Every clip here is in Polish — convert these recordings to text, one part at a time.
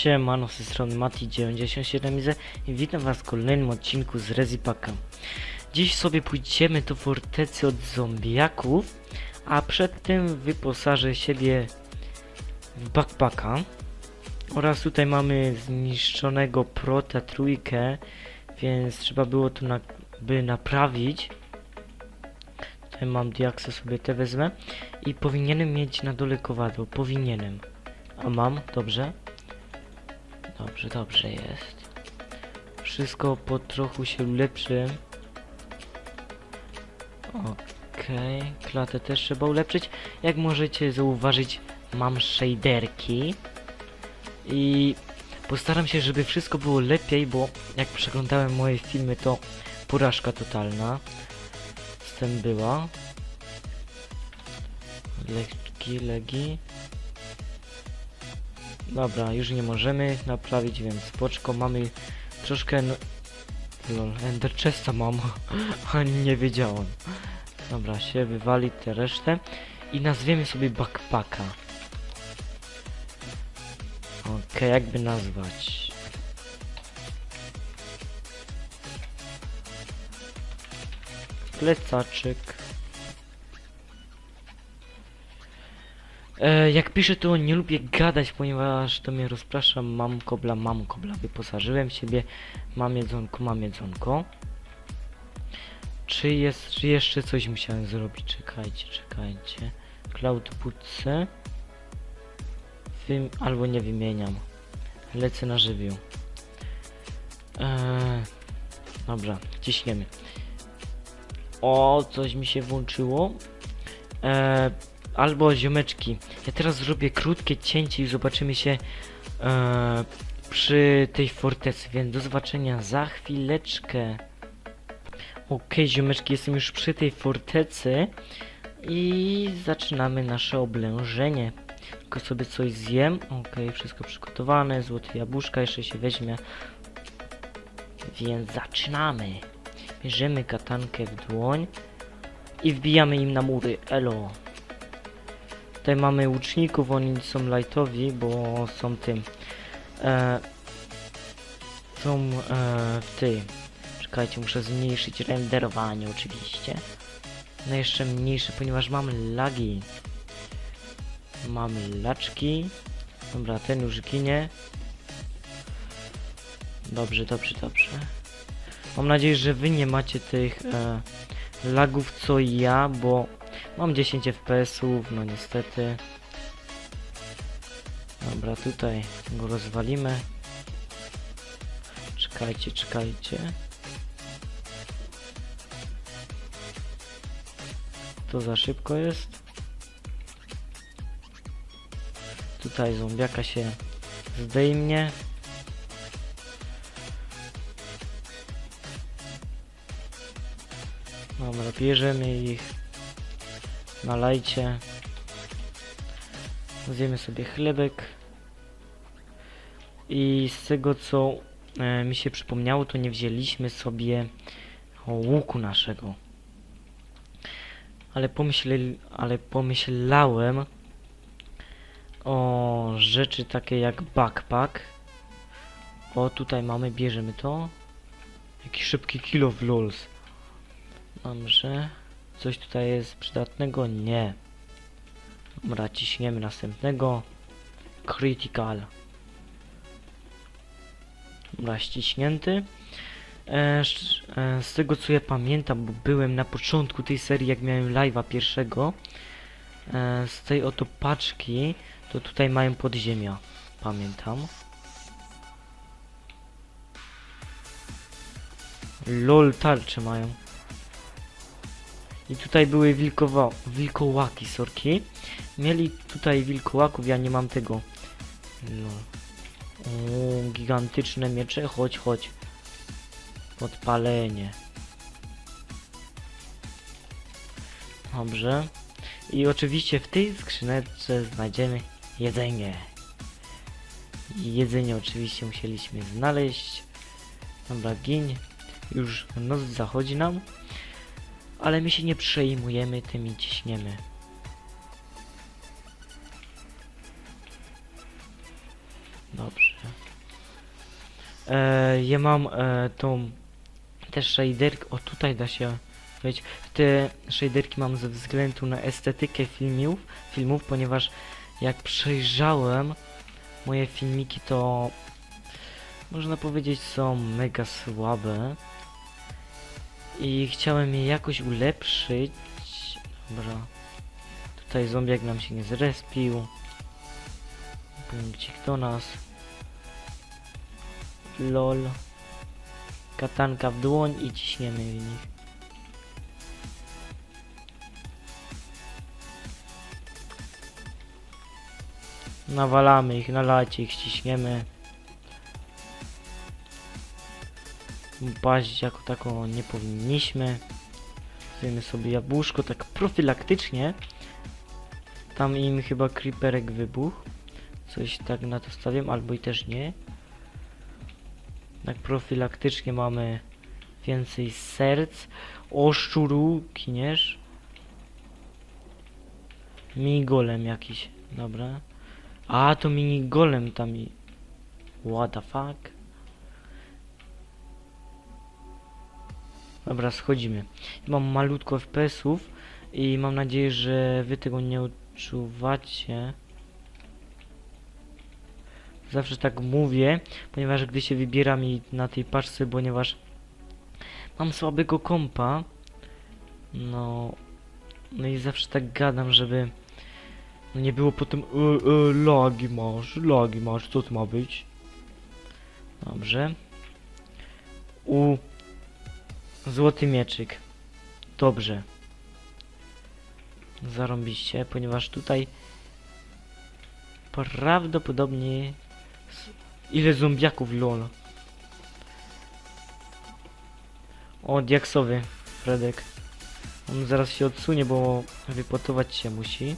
Siemano, z tej strony Mati97 i witam was w kolejnym odcinku z Rezipaka. Dziś sobie pójdziemy do fortecy od zombiaków, a przed tym wyposażę siebie w backpacka. Oraz tutaj mamy zniszczonego prota trójkę, więc trzeba było to na, by naprawić. Tutaj mam diaksy, sobie te wezmę. I powinienem mieć na dole kowadło, powinienem. A mam, dobrze. Dobrze, dobrze jest. Wszystko po trochu się ulepszy. Okej, klatę też trzeba ulepszyć. Jak możecie zauważyć, mam shaderki. I postaram się, żeby wszystko było lepiej, bo jak przeglądałem moje filmy, to porażka totalna. Z tym była. Legi, legi. Dobra, już nie możemy naprawić, więc spoczko, mamy troszkę... Lol, Ender Chesta mam, ani nie wiedziałem. Dobra, się wywali tę resztę i nazwiemy sobie backpacka. Okej, jakby nazwać? Plecaczyk. E, jak piszę to nie lubię gadać, ponieważ to mnie rozprasza. Mam kobla, mam kobla. Wyposażyłem siebie. Mam jedzonko, mam jedzonko. Czy jest, czy jeszcze coś musiałem zrobić? Czekajcie, czekajcie. Cloud Bootsy. Wym, albo nie wymieniam. Lecę na żywioł. Eee, dobra, ciśniemy. O, coś mi się włączyło. Eee, albo ziomeczki. Ja teraz zrobię krótkie cięcie i zobaczymy się e, przy tej fortecy, więc do zobaczenia za chwileczkę. Okej, ziomeczki, jestem już przy tej fortecy i zaczynamy nasze oblężenie. Tylko sobie coś zjem. Okej, wszystko przygotowane, złote jabłuszka jeszcze się weźmie. Więc zaczynamy. Bierzemy katankę w dłoń i wbijamy im na mury. Elo. Tutaj mamy łuczników, oni są lightowi, bo są tym. E, są e, w tym. Czekajcie, muszę zmniejszyć renderowanie oczywiście. No jeszcze mniejsze, ponieważ mam lagi. Mamy laczki. Dobra, ten już ginie. Dobrze, dobrze, dobrze. Mam nadzieję, że wy nie macie tych e, lagów co ja, bo Mam 10 FPS-ów, no niestety. Dobra, tutaj go rozwalimy. Czekajcie, czekajcie. To za szybko jest. Tutaj zombiaka się zdejmie. Dobra, bierzemy ich. Nalajcie. Zjemy sobie chlebek. I z tego co e, mi się przypomniało, to nie wzięliśmy sobie łuku naszego. Ale, pomyśle, ale pomyślałem o rzeczy takie jak backpack. O, tutaj mamy, bierzemy to. Jaki szybki kilo w LOLs. Dobrze. Coś tutaj jest przydatnego? Nie. Dobra, ciśniemy następnego. Critical. Dobra, ściśnięty. E, e, z tego co ja pamiętam, bo byłem na początku tej serii, jak miałem live'a pierwszego. E, z tej oto paczki, to tutaj mają podziemia. Pamiętam. LOL tarcze mają. I tutaj były wilkowa wilkołaki, sorki. Mieli tutaj wilkołaków, ja nie mam tego. No. Gigantyczne miecze, chodź, chodź. Podpalenie. Dobrze. I oczywiście w tej skrzyneczce znajdziemy jedzenie. Jedzenie oczywiście musieliśmy znaleźć. Dobra, gin. Już noc zachodzi nam. Ale my się nie przejmujemy tym i ciśniemy. Dobrze. E, ja mam e, tą też shaderkę. O tutaj da się wejść. Te shaderki mam ze względu na estetykę filmów, filmów, ponieważ jak przejrzałem moje filmiki, to można powiedzieć są mega słabe. I chciałem je jakoś ulepszyć. Dobra. Tutaj zombiak nam się nie zrespił. Punkcik do nas. LOL. Katanka w dłoń i ciśniemy w nich. Nawalamy ich, nalajcie ich, ściśniemy. Paść jako taką nie powinniśmy. Zjemy sobie jabłuszko tak profilaktycznie. Tam im chyba creeperek wybuchł. Coś tak na to stawiam, albo i też nie. Tak profilaktycznie mamy więcej serc. O szczuru, kiniesz. Mini golem jakiś, dobra. A, to mini golem tam i... What the fuck? Dobra, schodzimy. Mam malutko FPS-ów i mam nadzieję, że wy tego nie odczuwacie. Zawsze tak mówię, ponieważ gdy się wybieram i na tej paczce, ponieważ mam słabego kompa, no, no i zawsze tak gadam, żeby no nie było potem e, e, lagi masz, lagi masz, co to ma być? Dobrze. U Złoty mieczyk. Dobrze. Zarąbiście, ponieważ tutaj prawdopodobnie ile zombiaków lol. O, diaksowy Fredek. On zaraz się odsunie, bo wypotować się musi.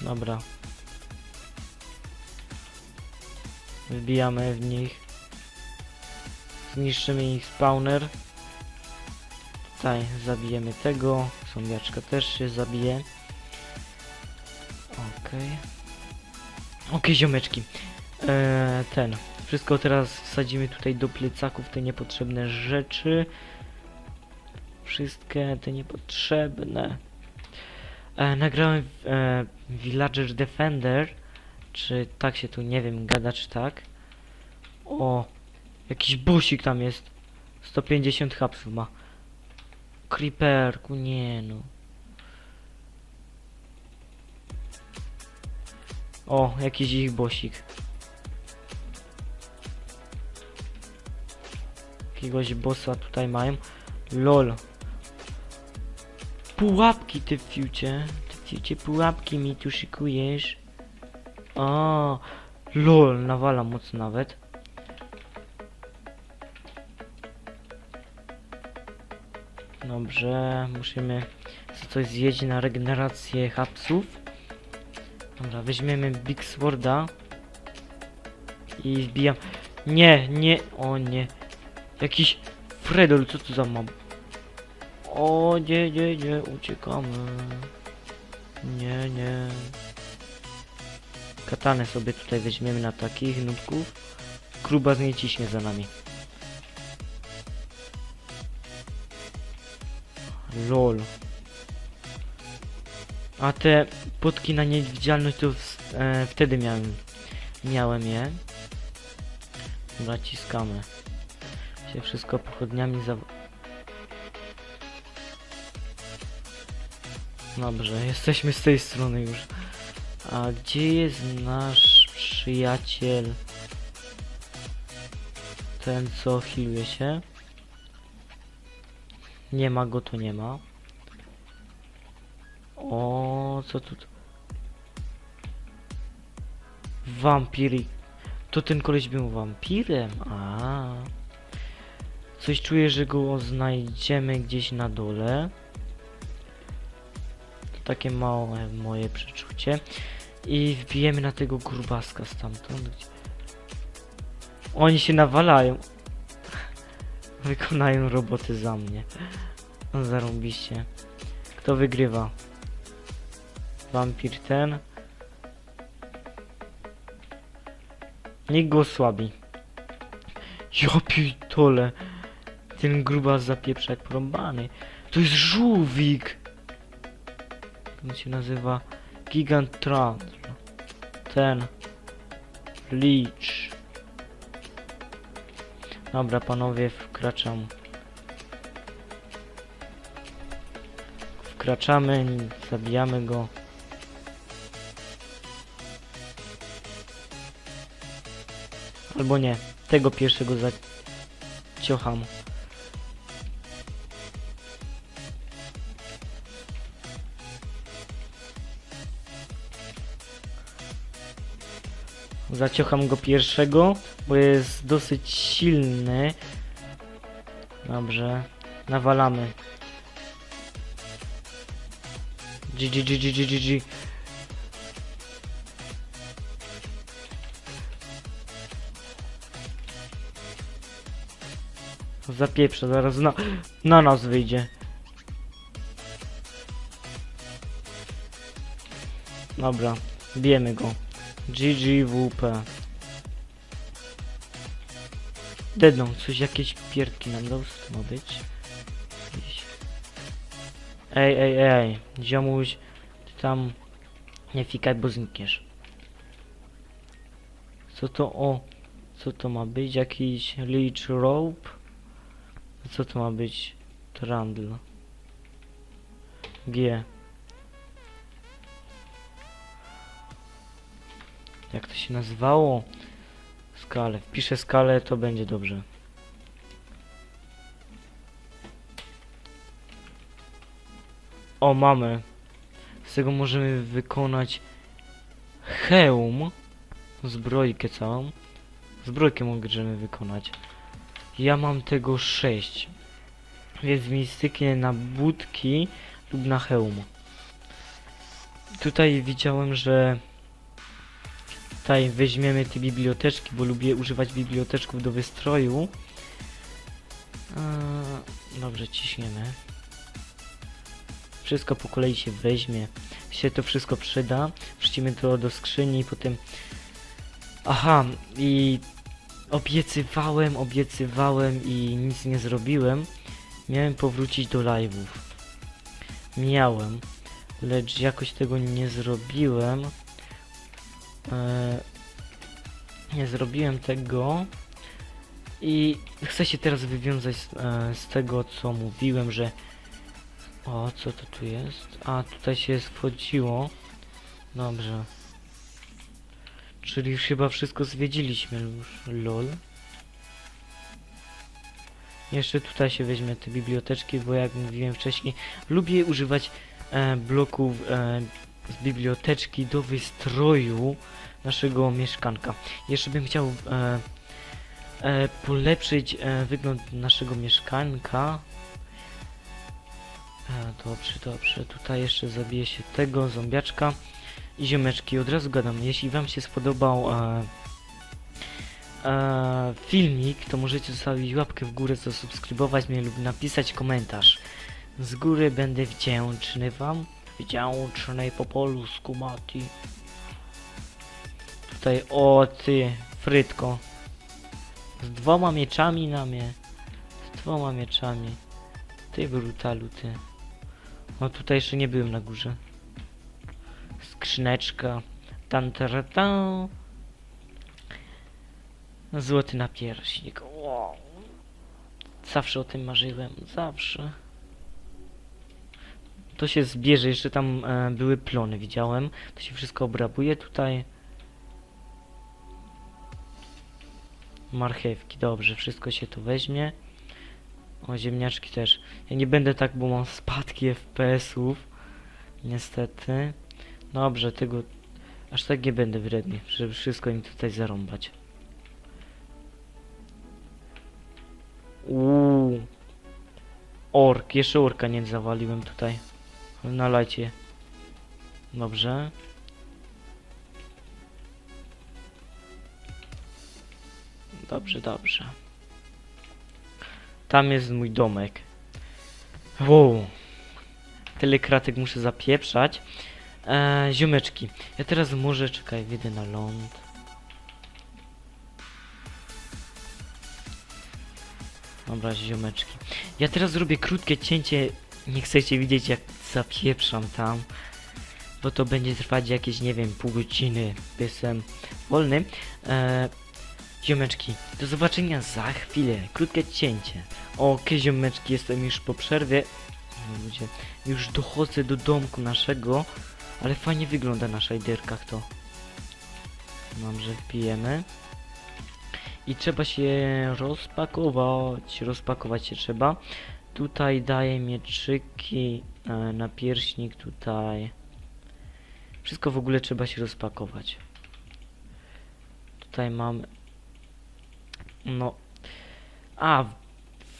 Dobra. Wbijamy w nich. Zniszczymy ich spawner. Tutaj zabijemy tego. Zombiaczka też się zabije. Okej. Okej, ziomeczki. Eee, ten. Wszystko teraz wsadzimy tutaj do plecaków, te niepotrzebne rzeczy. Wszystkie te niepotrzebne. E, nagrałem e, Villager Defender. Czy tak się tu, nie wiem, gada czy tak. O, jakiś busik tam jest. 150 hapsów ma. Creeperku, nie no. O, jakiś ich bosik. Jakiegoś bossa tutaj mają. LOL. Pułapki ty fiucie. Ty fiucie pułapki mi tu szykujesz. A, lol, nawala mocno nawet. Dobrze, musimy coś zjeść na regenerację hapsów. Dobra, weźmiemy Big Sworda. I wbijam. Nie, nie, o nie. Jakiś Fredol, co tu za mam? O, nie, nie, nie, uciekamy. Nie, nie. Katanę sobie tutaj weźmiemy na takich nutków. Kruba z niej ciśnie za nami. LOL. A te potki na niewidzialność to w, e, wtedy miałem. Miałem je. Naciskamy. Się wszystko pochodniami za... Dobrze, jesteśmy z tej strony już. A gdzie jest nasz przyjaciel? Ten co healuje się? Nie ma go, to nie ma. O, co tu? Wampiri. To ten koleś był wampirem? A. Coś czuję, że go znajdziemy gdzieś na dole. To takie małe moje przeczucie. I wbijemy na tego grubaska stamtąd. Oni się nawalają. Wykonają roboty za mnie. No zarąbiście. Kto wygrywa? Wampir ten. Niech go osłabi. Ja pitole. Ten gruba zapieprza jak porąbany. To jest żółwik. On się nazywa? Gigantran. Ten. Leech. Dobra, panowie, wkraczam. Wkraczamy, zabijamy go. Albo nie, tego pierwszego zaciocham. Zaciocham go pierwszego, bo jest dosyć silny. Dobrze, nawalamy. GG, GG, GG. Zapieprze, zaraz na, na nas wyjdzie. Dobra, bijemy go. GGWP. Dedną, coś jakieś pierdki nam dał, co to ma być? Ej, ej, ej, ziomuś, ty tam nie fikaj, bo znikniesz. Co to, o, co to ma być? Jakiś leech rope? Co to ma być? Trundle. G. Jak to się nazywało? Skalę. Wpiszę skalę, to będzie dobrze. O, mamy. Z tego możemy wykonać hełm. Zbrojkę całą. Zbrojkę możemy wykonać. Ja mam tego 6. Więc mi styknie na budki lub na hełm. Tutaj widziałem, że tutaj weźmiemy te biblioteczki, bo lubię używać biblioteczków do wystroju. Dobrze, ciśniemy. Wszystko po kolei się weźmie. Się to wszystko przyda. Wrzucimy to do skrzyni i potem... Aha, i obiecywałem, obiecywałem i nic nie zrobiłem. Miałem powrócić do live'ów. Miałem, lecz jakoś tego nie zrobiłem. Nie zrobiłem tego. I chcę się teraz wywiązać z, e, z tego, co mówiłem, że... O, co to tu jest? A, tutaj się wchodziło. Dobrze. Czyli już chyba wszystko zwiedziliśmy już, lol. Jeszcze tutaj się weźmie te biblioteczki, bo jak mówiłem wcześniej, lubię używać e, bloków e, z biblioteczki do wystroju naszego mieszkanka. Jeszcze bym chciał e, e, polepszyć e, wygląd naszego mieszkanka. E, dobrze, dobrze. Tutaj jeszcze zabiję się tego zombiaczka. I ziomeczki, od razu gadam, jeśli wam się spodobał e, e, filmik, to możecie zostawić łapkę w górę, zasubskrybować mnie lub napisać komentarz. Z góry będę wdzięczny wam. Wdzięczny po polsku, Mati. Tutaj, o ty, frytko. Z dwoma mieczami na mnie. Z dwoma mieczami. Ty brutalu, ty. No tutaj jeszcze nie byłem na górze skrzyneczka. Tan, tara, tan. Złoty napierśnik. Wow. Zawsze o tym marzyłem. Zawsze. To się zbierze. Jeszcze tam e, były plony, widziałem. To się wszystko obrabuje tutaj. Marchewki, dobrze, wszystko się tu weźmie. O, ziemniaczki też. Ja nie będę tak, bo mam spadki FPS-ów. Niestety. Dobrze, tego aż tak nie będę wredny, żeby wszystko im tutaj zarąbać. Uuu. Ork, jeszcze orka nie zawaliłem tutaj. Nalajcie. Dobrze. Dobrze, dobrze. Tam jest mój domek. Wow. Tyle kratek muszę zapieprzać. Eee, ziomeczki. Ja teraz może, czekaj, wyjdę na ląd. Dobra, ziomeczki. Ja teraz zrobię krótkie cięcie nie chcecie widzieć jak zapieprzam tam. Bo to będzie trwać jakieś, nie wiem, pół godziny. Jestem wolny. E, ziomeczki, do zobaczenia za chwilę. Krótkie cięcie. Okej, ziomeczki, jestem już po przerwie. Ludzie, już dochodzę do domku naszego. Ale fajnie wygląda na shaderkach to. Dobrze, wpijemy. I trzeba się rozpakować. Rozpakować się trzeba. Tutaj daję mieczyki e, na pierśnik. Tutaj. Wszystko w ogóle trzeba się rozpakować. Tutaj mamy. No. A,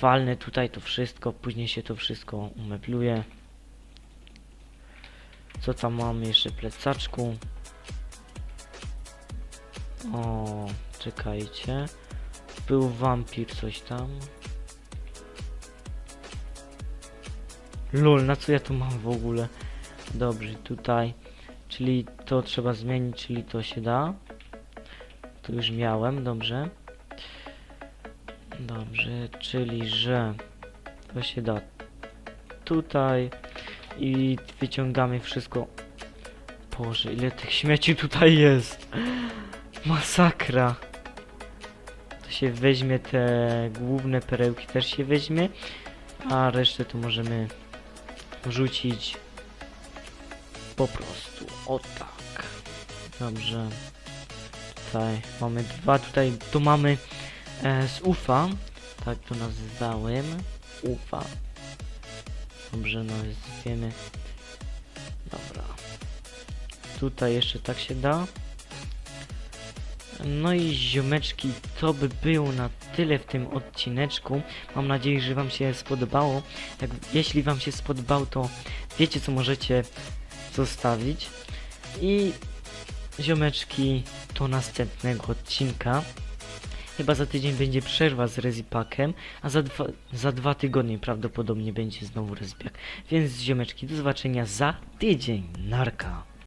walnę tutaj to wszystko. Później się to wszystko umebluje. Co tam mamy jeszcze w plecaczku? O, czekajcie. Był wampir coś tam. Lol, na co ja tu mam w ogóle? Dobrze, tutaj. Czyli to trzeba zmienić, czyli to się da. To już miałem, dobrze. Dobrze, czyli że to się da tutaj i wyciągamy wszystko. Boże, ile tych śmieci tutaj jest. Masakra. To się weźmie te główne perełki też się weźmie, a resztę to możemy rzucić po prostu. O tak. Dobrze. Tutaj mamy dwa, tutaj tu mamy e, z UFA. Tak to nazwałem. UFA. Dobrze, no wiemy. Dobra. Tutaj jeszcze tak się da. No i ziomeczki, to by było na tyle w tym odcineczku. Mam nadzieję, że Wam się spodobało. Jak, jeśli Wam się spodobało, to wiecie co możecie zostawić. I ziomeczki, do następnego odcinka. Chyba za tydzień będzie przerwa z Rezipakiem, a za dwa, za dwa tygodnie prawdopodobnie będzie znowu Rezipak. Więc ziomeczki, do zobaczenia za tydzień. Narka.